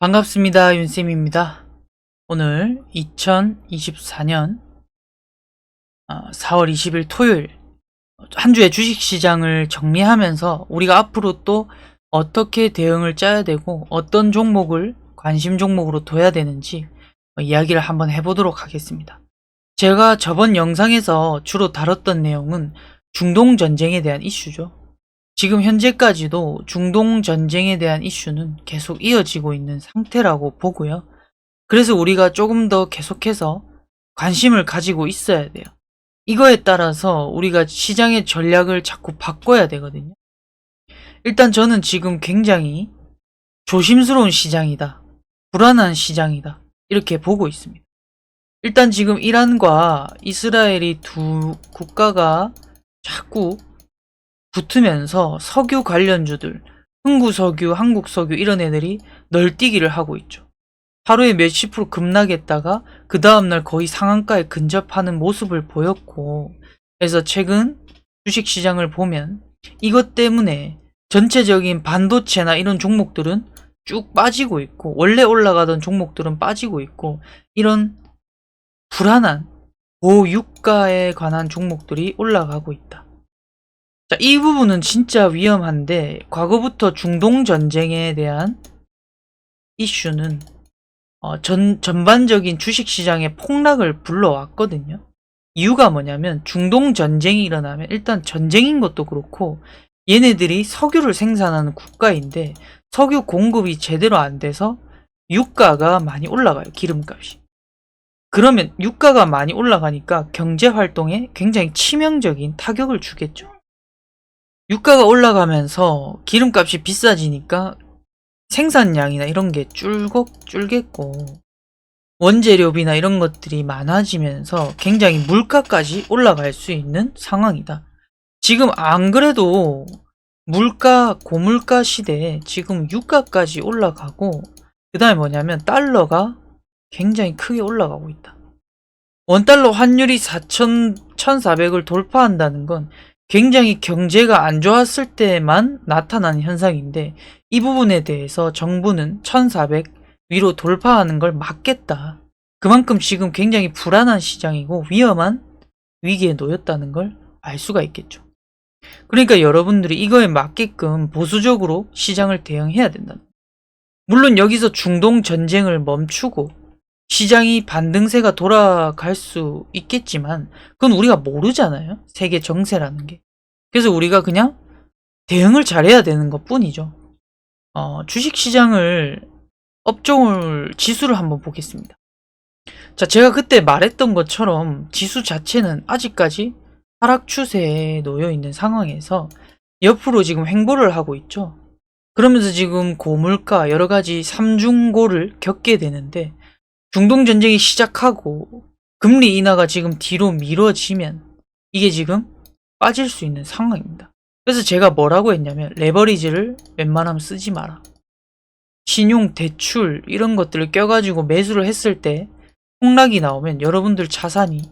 반갑습니다. 윤쌤입니다. 오늘 2024년 4월 20일 토요일 한 주의 주식시장을 정리하면서 우리가 앞으로 또 어떻게 대응을 짜야 되고 어떤 종목을 관심 종목으로 둬야 되는지 이야기를 한번 해보도록 하겠습니다. 제가 저번 영상에서 주로 다뤘던 내용은 중동 전쟁에 대한 이슈죠. 지금 현재까지도 중동 전쟁에 대한 이슈는 계속 이어지고 있는 상태라고 보고요. 그래서 우리가 조금 더 계속해서 관심을 가지고 있어야 돼요. 이거에 따라서 우리가 시장의 전략을 자꾸 바꿔야 되거든요. 일단 저는 지금 굉장히 조심스러운 시장이다. 불안한 시장이다. 이렇게 보고 있습니다. 일단 지금 이란과 이스라엘이 두 국가가 자꾸 붙으면서 석유 관련주들, 흥구석유, 한국석유 이런 애들이 널뛰기를 하고 있죠. 하루에 몇십 프로 급락했다가 그 다음날 거의 상한가에 근접하는 모습을 보였고 그래서 최근 주식시장을 보면 이것 때문에 전체적인 반도체나 이런 종목들은 쭉 빠지고 있고 원래 올라가던 종목들은 빠지고 있고 이런 불안한 고유가에 관한 종목들이 올라가고 있다. 자, 이 부분은 진짜 위험한데 과거부터 중동 전쟁에 대한 이슈는 어, 전, 전반적인 주식시장의 폭락을 불러왔거든요. 이유가 뭐냐면 중동 전쟁이 일어나면 일단 전쟁인 것도 그렇고 얘네들이 석유를 생산하는 국가인데 석유 공급이 제대로 안 돼서 유가가 많이 올라가요. 기름값이. 그러면 유가가 많이 올라가니까 경제 활동에 굉장히 치명적인 타격을 주겠죠. 유가가 올라가면서 기름값이 비싸지니까 생산량이나 이런 게 줄곡 줄겠고 원재료비나 이런 것들이 많아지면서 굉장히 물가까지 올라갈 수 있는 상황이다. 지금 안 그래도 물가 고물가 시대에 지금 유가까지 올라가고 그 다음에 뭐냐면 달러가 굉장히 크게 올라가고 있다. 원달러 환율이 4천 1,400을 돌파한다는 건 굉장히 경제가 안 좋았을 때만 나타나는 현상인데 이 부분에 대해서 정부는 1400 위로 돌파하는 걸 막겠다. 그만큼 지금 굉장히 불안한 시장이고 위험한 위기에 놓였다는 걸 알 수가 있겠죠. 그러니까 여러분들이 이거에 맞게끔 보수적으로 시장을 대응해야 된다. 물론 여기서 중동 전쟁을 멈추고 시장이 반등세가 돌아갈 수 있겠지만 그건 우리가 모르잖아요. 세계 정세라는 게. 그래서 우리가 그냥 대응을 잘해야 되는 것 뿐이죠. 어, 주식시장을 업종을 지수를 한번 보겠습니다. 자, 제가 그때 말했던 것처럼 지수 자체는 아직까지 하락 추세에 놓여 있는 상황에서 옆으로 지금 횡보를 하고 있죠. 그러면서 지금 고물가 여러 가지 삼중고를 겪게 되는데 중동 전쟁이 시작하고 금리 인하가 지금 뒤로 미뤄지면 이게 지금 빠질 수 있는 상황입니다. 그래서 제가 뭐라고 했냐면 레버리지를 웬만하면 쓰지 마라. 신용, 대출 이런 것들을 껴가지고 매수를 했을 때 폭락이 나오면 여러분들 자산이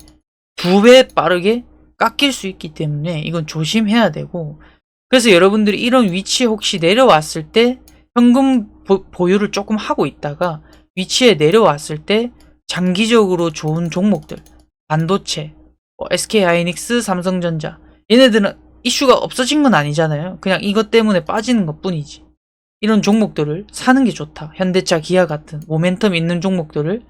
두 배 빠르게 깎일 수 있기 때문에 이건 조심해야 되고 그래서 여러분들이 이런 위치에 혹시 내려왔을 때 현금 보, 유를 조금 하고 있다가 위치에 내려왔을 때 장기적으로 좋은 종목들 반도체, 뭐 SK 하이닉스, 삼성전자 얘네들은 이슈가 없어진 건 아니잖아요. 그냥 이것 때문에 빠지는 것 뿐이지. 이런 종목들을 사는 게 좋다. 현대차, 기아 같은 모멘텀 있는 종목들을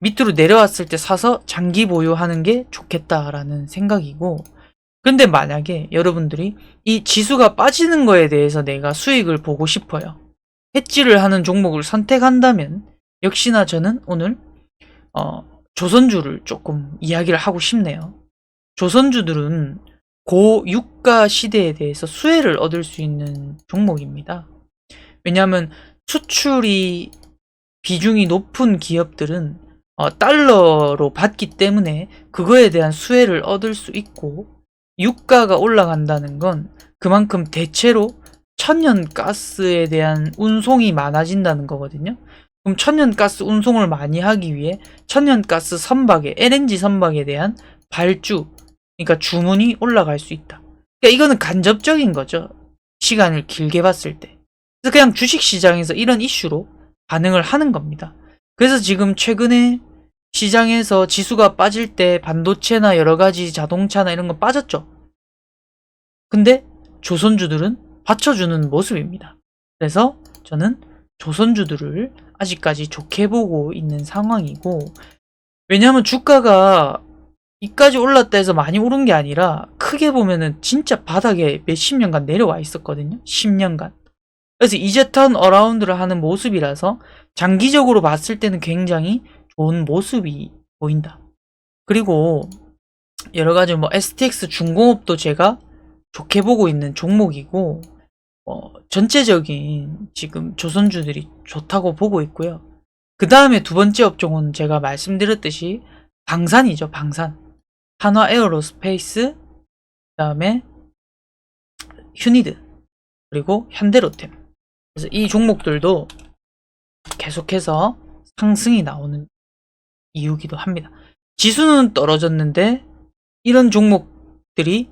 밑으로 내려왔을 때 사서 장기 보유하는 게 좋겠다라는 생각이고 근데 만약에 여러분들이 이 지수가 빠지는 거에 대해서 내가 수익을 보고 싶어요. 해지를 하는 종목을 선택한다면 역시나 저는 오늘 어, 조선주를 조금 이야기를 하고 싶네요. 조선주들은 고유가 시대에 대해서 수혜를 얻을 수 있는 종목입니다. 왜냐하면 수출이 비중이 높은 기업들은 어, 달러로 받기 때문에 그거에 대한 수혜를 얻을 수 있고 유가가 올라간다는 건 그만큼 대체로 천연가스에 대한 운송이 많아진다는 거거든요. 그럼 천연가스 운송을 많이 하기 위해 천연가스 선박에 LNG 선박에 대한 발주 그러니까 주문이 올라갈 수 있다. 그러니까 이거는 간접적인 거죠. 시간을 길게 봤을 때. 그래서 그냥 주식 시장에서 이런 이슈로 반응을 하는 겁니다. 그래서 지금 최근에 시장에서 지수가 빠질 때 반도체나 여러 가지 자동차나 이런 거 빠졌죠. 근데 조선주들은 받쳐주는 모습입니다. 그래서 저는 조선주들을 아직까지 좋게 보고 있는 상황이고, 왜냐하면 주가가 이까지 올랐다 해서 많이 오른 게 아니라 크게 보면은 진짜 바닥에 몇십 년간 내려와 있었거든요. 10년간. 그래서 이제 턴 어라운드를 하는 모습이라서 장기적으로 봤을 때는 굉장히 좋은 모습이 보인다. 그리고 여러 가지 뭐 STX 중공업도 제가 좋게 보고 있는 종목이고 어, 전체적인 지금 조선주들이 좋다고 보고 있고요. 그 다음에 두 번째 업종은 제가 말씀드렸듯이 방산이죠, 방산. 한화 에어로스페이스, 그 다음에 휴니드, 그리고 현대로템. 그래서 이 종목들도 계속해서 상승이 나오는 이유기도 합니다. 지수는 떨어졌는데 이런 종목들이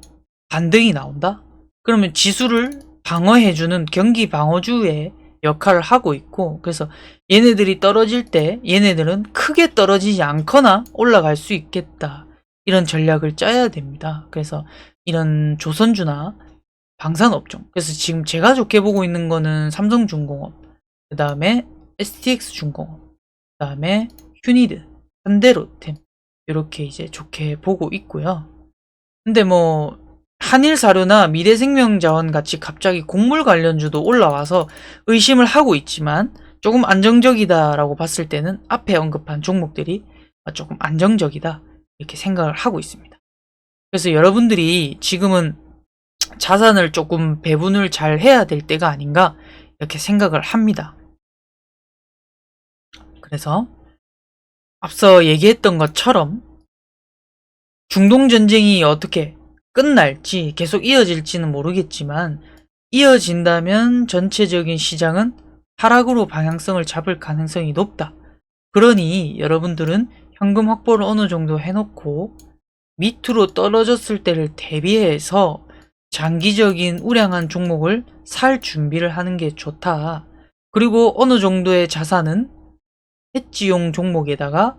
반등이 나온다? 그러면 지수를 방어해주는 경기 방어주의 역할을 하고 있고 그래서 얘네들이 떨어질 때 얘네들은 크게 떨어지지 않거나 올라갈 수 있겠다. 이런 전략을 짜야 됩니다. 그래서 이런 조선주나 방산업종. 그래서 지금 제가 좋게 보고 있는 거는 삼성중공업, 그 다음에 STX중공업, 그 다음에 휴니드, 현대로템. 이렇게 이제 좋게 보고 있고요. 근데 뭐 한일사료나 미래생명자원 같이 갑자기 곡물 관련주도 올라와서 의심을 하고 있지만 조금 안정적이다라고 봤을 때는 앞에 언급한 종목들이 조금 안정적이다 이렇게 생각을 하고 있습니다. 그래서 여러분들이 지금은 자산을 조금 배분을 잘 해야 될 때가 아닌가 이렇게 생각을 합니다. 그래서 앞서 얘기했던 것처럼 중동 전쟁이 어떻게 끝날지 계속 이어질지는 모르겠지만 이어진다면 전체적인 시장은 하락으로 방향성을 잡을 가능성이 높다. 그러니 여러분들은 현금 확보를 어느 정도 해놓고 밑으로 떨어졌을 때를 대비해서 장기적인 우량한 종목을 살 준비를 하는 게 좋다. 그리고 어느 정도의 자산은 해지용 종목에다가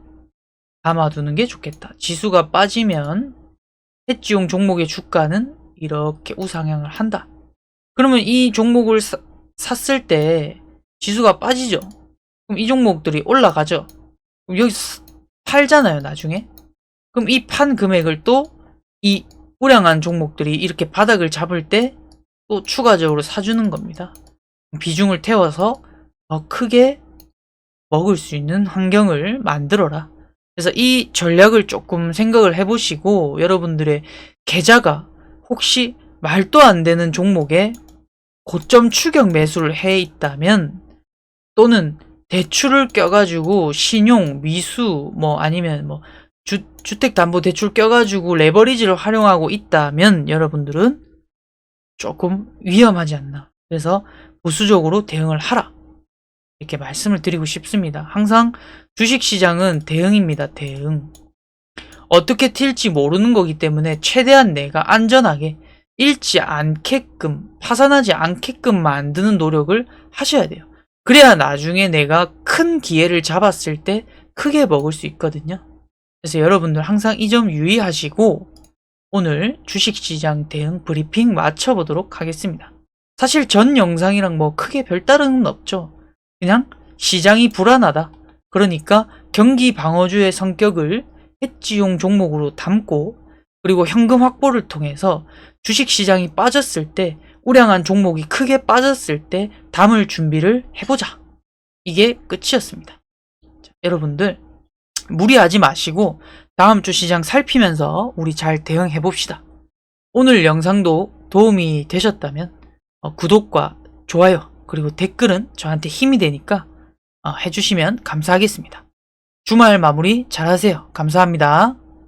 담아두는 게 좋겠다. 지수가 빠지면 해지용 종목의 주가는 이렇게 우상향을 한다. 그러면 이 종목을 사- 샀을 때 지수가 빠지죠. 그럼 이 종목들이 올라가죠. 그럼 여기 스- 팔잖아요, 나중에. 그럼 이 판 금액을 또 이 우량한 종목들이 이렇게 바닥을 잡을 때 또 추가적으로 사주는 겁니다. 비중을 태워서 더 크게 먹을 수 있는 환경을 만들어라. 그래서 이 전략을 조금 생각을 해보시고 여러분들의 계좌가 혹시 말도 안 되는 종목에 고점 추격 매수를 해 있다면 또는 대출을 껴가지고 신용, 미수, 뭐 아니면 뭐 주, 주택담보대출 껴가지고 레버리지를 활용하고 있다면 여러분들은 조금 위험하지 않나. 그래서 보수적으로 대응을 하라. 이렇게 말씀을 드리고 싶습니다. 항상 주식시장은 대응입니다. 대응. 어떻게 튈지 모르는 거기 때문에 최대한 내가 안전하게 잃지 않게끔, 파산하지 않게끔 만드는 노력을 하셔야 돼요. 그래야 나중에 내가 큰 기회를 잡았을 때 크게 먹을 수 있거든요. 그래서 여러분들 항상 이 점 유의하시고 오늘 주식시장 대응 브리핑 마쳐보도록 하겠습니다. 사실 전 영상이랑 뭐 크게 별다른 없죠. 그냥 시장이 불안하다. 그러니까 경기 방어주의 성격을 해지용 종목으로 담고 그리고 현금 확보를 통해서 주식시장이 빠졌을 때 우량한 종목이 크게 빠졌을 때 담을 준비를 해보자. 이게 끝이었습니다. 자, 여러분들 무리하지 마시고 다음 주 시장 살피면서 우리 잘 대응해 봅시다. 오늘 영상도 도움이 되셨다면 어, 구독과 좋아요 그리고 댓글은 저한테 힘이 되니까 어, 해주시면 감사하겠습니다. 주말 마무리 잘 하세요. 감사합니다.